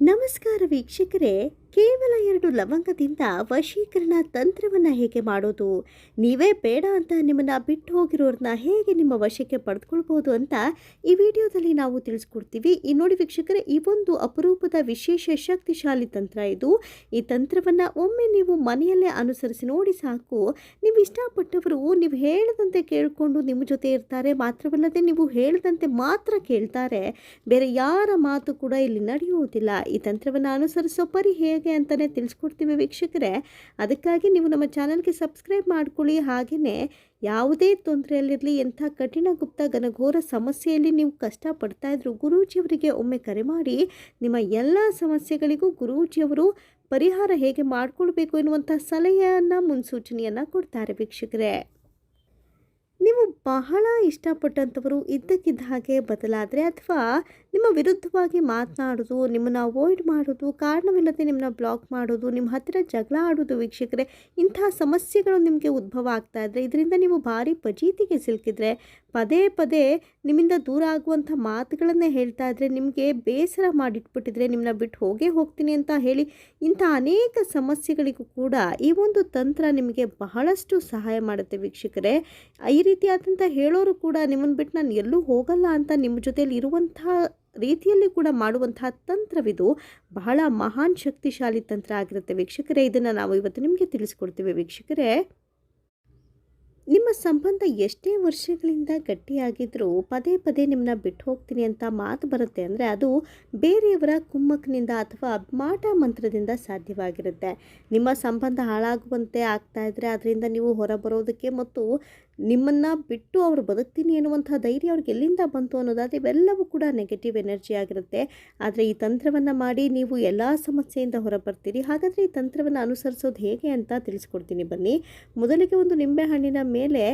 ನಮಸ್ಕಾರ ವೀಕ್ಷಕರೇ ಕೇವಲ ಎರಡು ಲವಂಗದಿಂದ ವಶೀಕರಣ ತಂತ್ರವನ್ನು ಹೇಗೆ ಮಾಡೋದು? ನೀವೇ ಬೇಡ ಅಂತ ನಿಮ್ಮನ್ನು ಬಿಟ್ಟು ಹೋಗಿರೋರನ್ನ ಹೇಗೆ ನಿಮ್ಮ ವಶಕ್ಕೆ ಪಡೆದುಕೊಳ್ಬೋದು ಅಂತ ಈ ವಿಡಿಯೋದಲ್ಲಿ ನಾವು ತಿಳಿಸ್ಕೊಡ್ತೀವಿ. ಈ ನೋಡಿ ವೀಕ್ಷಕರೇ, ಈ ಒಂದು ಅಪರೂಪದ ವಿಶೇಷ ಶಕ್ತಿಶಾಲಿ ತಂತ್ರ ಇದು. ಈ ತಂತ್ರವನ್ನು ಒಮ್ಮೆ ನೀವು ಮನೆಯಲ್ಲೇ ಅನುಸರಿಸಿ ನೋಡಿ ಸಾಕು. ನೀವು ಇಷ್ಟಪಟ್ಟವರು ನೀವು ಹೇಳದಂತೆ ಕೇಳಿಕೊಂಡು ನಿಮ್ಮ ಜೊತೆ ಇರ್ತಾರೆ, ಮಾತ್ರವಲ್ಲದೆ ನೀವು ಹೇಳದಂತೆ ಮಾತ್ರ ಕೇಳ್ತಾರೆ. ಬೇರೆ ಯಾರ ಮಾತು ಕೂಡ ಇಲ್ಲಿ ನಡೆಯುವುದಿಲ್ಲ. ಈ ತಂತ್ರವನ್ನು ಅನುಸರಿಸೋ ಪರಿ ಹೇಗೆ ಅಂತಲೇ ತಿಳಿಸ್ಕೊಡ್ತೀವಿ ವೀಕ್ಷಕರೇ. ಅದಕ್ಕಾಗಿ ನೀವು ನಮ್ಮ ಚಾನಲ್ಗೆ ಸಬ್ಸ್ಕ್ರೈಬ್ ಮಾಡ್ಕೊಳ್ಳಿ. ಹಾಗೆಯೇ ಯಾವುದೇ ತೊಂದರೆಯಲ್ಲಿರಲಿ, ಎಂಥ ಕಠಿಣ ಗುಪ್ತ ಘನಘೋರ ಸಮಸ್ಯೆಯಲ್ಲಿ ನೀವು ಕಷ್ಟಪಡ್ತಾ ಇದ್ರು ಗುರೂಜಿಯವರಿಗೆ ಒಮ್ಮೆ ಕರೆ ಮಾಡಿ. ನಿಮ್ಮ ಎಲ್ಲ ಸಮಸ್ಯೆಗಳಿಗೂ ಗುರೂಜಿಯವರು ಪರಿಹಾರ ಹೇಗೆ ಮಾಡಿಕೊಳ್ಬೇಕು ಎನ್ನುವಂಥ ಸಲಹೆಯನ್ನು, ಮುನ್ಸೂಚನೆಯನ್ನು ಕೊಡ್ತಾರೆ ವೀಕ್ಷಕರೇ. ನೀವು ಬಹಳ ಇಷ್ಟಪಟ್ಟಂಥವರು ಇದ್ದಕ್ಕಿದ್ದ ಹಾಗೆ ಬದಲಾದರೆ ಅಥವಾ ನಿಮ್ಮ ವಿರುದ್ಧವಾಗಿ ಮಾತನಾಡೋದು, ನಿಮ್ಮನ್ನು ಅವಾಯ್ಡ್ ಮಾಡೋದು, ಕಾರಣವಿಲ್ಲದೆ ನಿಮ್ಮನ್ನ ಬ್ಲಾಕ್ ಮಾಡೋದು, ನಿಮ್ಮ ಹತ್ತಿರ ಜಗಳ ಆಡೋದು ವೀಕ್ಷಕರೇ, ಇಂಥ ಸಮಸ್ಯೆಗಳು ನಿಮಗೆ ಉದ್ಭವ ಆಗ್ತಾ ಇದ್ದರೆ ಇದರಿಂದ ನೀವು ಭಾರಿ ಪಜೀತಿಗೆ ಸಿಲುಕಿದ್ರೆ, ಪದೇ ಪದೇ ನಿಮ್ಮಿಂದ ದೂರ ಆಗುವಂಥ ಮಾತುಗಳನ್ನೇ ಹೇಳ್ತಾ ಇದ್ದರೆ ನಿಮಗೆ ಬೇಸರ ಮಾಡಿಟ್ಬಿಟ್ಟಿದ್ರೆ ನಿಮ್ಮನ್ನ ಬಿಟ್ಟು ಹೋಗೇ ಹೋಗ್ತೀನಿ ಅಂತ ಹೇಳಿ ಇಂಥ ಅನೇಕ ಸಮಸ್ಯೆಗಳಿಗೂ ಕೂಡ ಈ ಒಂದು ತಂತ್ರ ನಿಮಗೆ ಬಹಳಷ್ಟು ಸಹಾಯ ಮಾಡುತ್ತೆ ವೀಕ್ಷಕರೇ. ಈ ರೀತಿಯಾದಂಥ ಹೇಳೋರು ಕೂಡ ನಿಮ್ಮನ್ನು ಬಿಟ್ಟು ನಾನು ಎಲ್ಲೂ ಹೋಗಲ್ಲ ಅಂತ ನಿಮ್ಮ ಜೊತೆಯಲ್ಲಿ ಇರುವಂಥ ರೀತಿಯಲ್ಲಿ ಕೂಡ ಮಾಡುವಂತಹ ತಂತ್ರವಿದು ಬಹಳ ಮಹಾನ್ ಶಕ್ತಿಶಾಲಿ ತಂತ್ರ ಆಗಿರುತ್ತೆ. ವೀಕ್ಷಕರೇ, ಇದನ್ನು ನಾವು ಇವತ್ತು ನಿಮಗೆ ತಿಳಿಸ್ಕೊಡ್ತೀವಿ. ವೀಕ್ಷಕರೇ, ನಿಮ್ಮ ಸಂಬಂಧ ಎಷ್ಟೇ ವರ್ಷಗಳಿಂದ ಗಟ್ಟಿಯಾಗಿದ್ದರೂ ಪದೇ ಪದೇ ನಿಮ್ಮನ್ನ ಬಿಟ್ಟು ಹೋಗ್ತೀನಿ ಅಂತ ಮಾತು ಬರುತ್ತೆ ಅಂದರೆ ಅದು ಬೇರೆಯವರ ಕುಮ್ಮಕ್ಕಿನಿಂದ ಅಥವಾ ಮಾಟ ಮಂತ್ರದಿಂದ ಸಾಧ್ಯವಾಗಿರುತ್ತೆ. ನಿಮ್ಮ ಸಂಬಂಧ ಹಾಳಾಗುವಂತೆ ಆಗ್ತಾ ಇದ್ದರೆ ಅದರಿಂದ ನೀವು ಹೊರಬರೋದಕ್ಕೆ ಮತ್ತು ನಿಮ್ಮನ್ನು ಬಿಟ್ಟು ಅವರು ಬದುಕ್ತೀನಿ ಎನ್ನುವಂಥ ಧೈರ್ಯ ಅವ್ರಿಗೆ ಎಲ್ಲಿಂದ ಬಂತು ಅನ್ನೋದಾದರೆ ಇವೆಲ್ಲವೂ ಕೂಡ ನೆಗೆಟಿವ್ ಎನರ್ಜಿ ಆಗಿರುತ್ತೆ. ಆದರೆ ಈ ತಂತ್ರವನ್ನು ಮಾಡಿ ನೀವು ಎಲ್ಲ ಸಮಸ್ಯೆಯಿಂದ ಹೊರಬರ್ತೀರಿ. ಹಾಗಾದರೆ ಈ ತಂತ್ರವನ್ನು ಅನುಸರಿಸೋದು ಹೇಗೆ ಅಂತ ತಿಳಿಸ್ಕೊಡ್ತೀನಿ ಬನ್ನಿ. ಮೊದಲಿಗೆ ಒಂದು ನಿಂಬೆಹಣ್ಣಿನ ಮೇಲೆ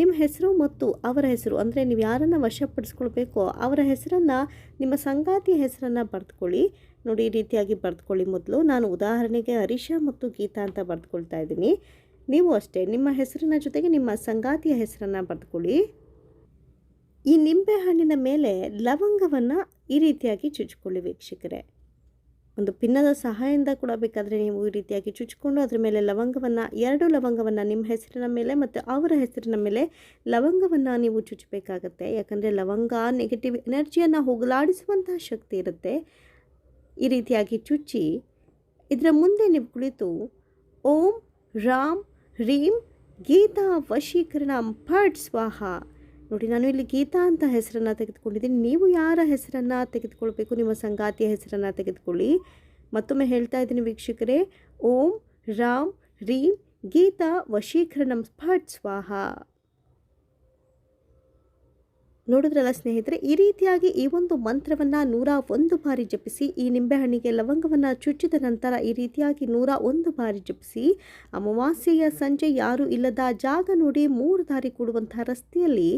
ನಿಮ್ಮ ಹೆಸರು ಮತ್ತು ಅವರ ಹೆಸರು, ಅಂದರೆ ನೀವು ಯಾರನ್ನು ವಶಪಡಿಸ್ಕೊಳ್ಬೇಕೋ ಅವರ ಹೆಸರನ್ನು, ನಿಮ್ಮ ಸಂಗಾತಿಯ ಹೆಸರನ್ನು ಬರೆದುಕೊಳ್ಳಿ. ನೋಡಿ, ಈ ರೀತಿಯಾಗಿ ಬರೆದುಕೊಳ್ಳಿ ಮೊದಲು. ನಾನು ಉದಾಹರಣೆಗೆ ಹರೀಶ ಮತ್ತು ಗೀತಾ ಅಂತ ಬರೆದುಕೊಳ್ತಾ ಇದ್ದೀನಿ. ನೀವು ಅಷ್ಟೇ, ನಿಮ್ಮ ಹೆಸರಿನ ಜೊತೆಗೆ ನಿಮ್ಮ ಸಂಗಾತಿಯ ಹೆಸರನ್ನು ಬರೆದುಕೊಳ್ಳಿ. ಈ ನಿಂಬೆ ಹಣ್ಣಿನ ಮೇಲೆ ಲವಂಗವನ್ನು ಈ ರೀತಿಯಾಗಿ ಚುಚ್ಕೊಳ್ಳಿ ವೀಕ್ಷಕರೇ. ಒಂದು ಪಿನ್ನದ ಸಹಾಯದಿಂದ ಕೂಡ ಬೇಕಾದರೆ ನೀವು ಈ ರೀತಿಯಾಗಿ ಚುಚ್ಕೊಂಡು ಅದರ ಮೇಲೆ ಲವಂಗವನ್ನು, ಎರಡು ಲವಂಗವನ್ನು ನಿಮ್ಮ ಹೆಸರಿನ ಮೇಲೆ ಮತ್ತು ಅವರ ಹೆಸರಿನ ಮೇಲೆ ಲವಂಗವನ್ನು ನೀವು ಚುಚ್ಚಬೇಕಾಗತ್ತೆ ಯಾಕಂದರೆ ಲವಂಗ ನೆಗೆಟಿವ್ ಎನರ್ಜಿಯನ್ನು ಹೋಗಲಾಡಿಸುವಂತಹ ಶಕ್ತಿ ಇರುತ್ತೆ. ಈ ರೀತಿಯಾಗಿ ಚುಚ್ಚಿ, ಇದರ ಮುಂದೆ ನೀವು ಕುಳಿತು ಓಂ ರಾಮ್ ರೀಂ ಗೀತಾ ವಶೀಕರಣ ಪಟ್ ಸ್ವಾಹ. ನೋಡಿ, ನಾನು ಇಲ್ಲಿ ಗೀತಾ ಅಂತ ಹೆಸರನ್ನು ತೆಗೆದುಕೊಂಡಿದ್ದೀನಿ. ನೀವು ಯಾರ ಹೆಸರನ್ನು ತೆಗೆದುಕೊಳ್ಬೇಕು? ನಿಮ್ಮ ಸಂಗಾತಿಯ ಹೆಸರನ್ನು ತೆಗೆದುಕೊಳ್ಳಿ. ಮತ್ತೊಮ್ಮೆ ಹೇಳ್ತಾ ಇದ್ದೀನಿ ವೀಕ್ಷಕರೇ, ಓಂ ರಾಮ್ ರೀಂ ಗೀತಾ ವಶೀಕರಣಂ ಫಟ್ ಸ್ವಾಹ. ನೋಡಿದ್ರಲ್ಲ ಸ್ನೇಹಿತರೆ, ಈ ರೀತಿಯಾಗಿ ಈ ಒಂದು ಮಂತ್ರವನ್ನು ನೂರ ಒಂದು ಬಾರಿ ಜಪಿಸಿ, ಈ ನಿಂಬೆಹಣ್ಣಿಗೆ ಲವಂಗವನ್ನು ಚುಚ್ಚಿದ ನಂತರ ಈ ರೀತಿಯಾಗಿ ನೂರ ಒಂದು ಬಾರಿ ಜಪಿಸಿ, ಅಮಾವಾಸ್ಯೆಯ ಸಂಜೆ ಯಾರೂ ಇಲ್ಲದ ಜಾಗ ನೋಡಿ ಮೂರು ದಾರಿ ಕೂಡುವಂತಹ ರಸ್ತೆಯಲ್ಲಿ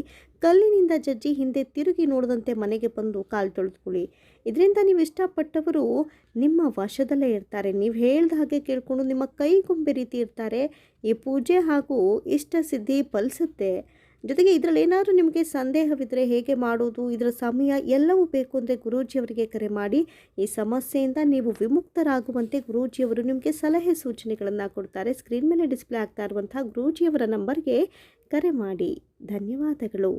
ಕಲ್ಲಿನಿಂದ ಜಜ್ಜಿ ಹಿಂದೆ ತಿರುಗಿ ನೋಡದಂತೆ ಮನೆಗೆ ಬಂದು ಕಾಲು ತೊಳೆದುಕೊಳ್ಳಿ. ಇದರಿಂದ ನೀವು ಇಷ್ಟಪಟ್ಟವರು ನಿಮ್ಮ ವಶದಲ್ಲೇ ಇರ್ತಾರೆ. ನೀವು ಹೇಳ್ದ ಹಾಗೆ ಕೇಳಿಕೊಂಡು ನಿಮ್ಮ ಕೈಗೊಂಬೆ ರೀತಿ ಇರ್ತಾರೆ. ಈ ಪೂಜೆ ಹಾಗೂ ಇಷ್ಟ ಸಿದ್ಧಿ ಫಲಿಸುತ್ತೆ. ಜೊತೆಗೆ ಇದರಲ್ಲಿ ಏನಾದರೂ ನಿಮಗೆ ಸಂದೇಹವಿದ್ದರೆ ಹೇಗೆ ಮಾಡೋದು, ಇದರ ಸಮಯ ಎಲ್ಲವೂ ಬೇಕು ಅಂದರೆ ಗುರೂಜಿಯವರಿಗೆ ಕರೆ ಮಾಡಿ. ಈ ಸಮಸ್ಯೆಯಿಂದ ನೀವು ವಿಮುಕ್ತರಾಗುವಂತೆ ಗುರೂಜಿಯವರು ನಿಮಗೆ ಸಲಹೆ ಸೂಚನೆಗಳನ್ನು ಕೊಡ್ತಾರೆ. ಸ್ಕ್ರೀನ್ ಮೇಲೆ ಡಿಸ್ಪ್ಲೇ ಆಗ್ತಾ ಇರುವಂಥ ಗುರೂಜಿಯವರ ನಂಬರ್ಗೆ ಕರೆ ಮಾಡಿ. ಧನ್ಯವಾದಗಳು.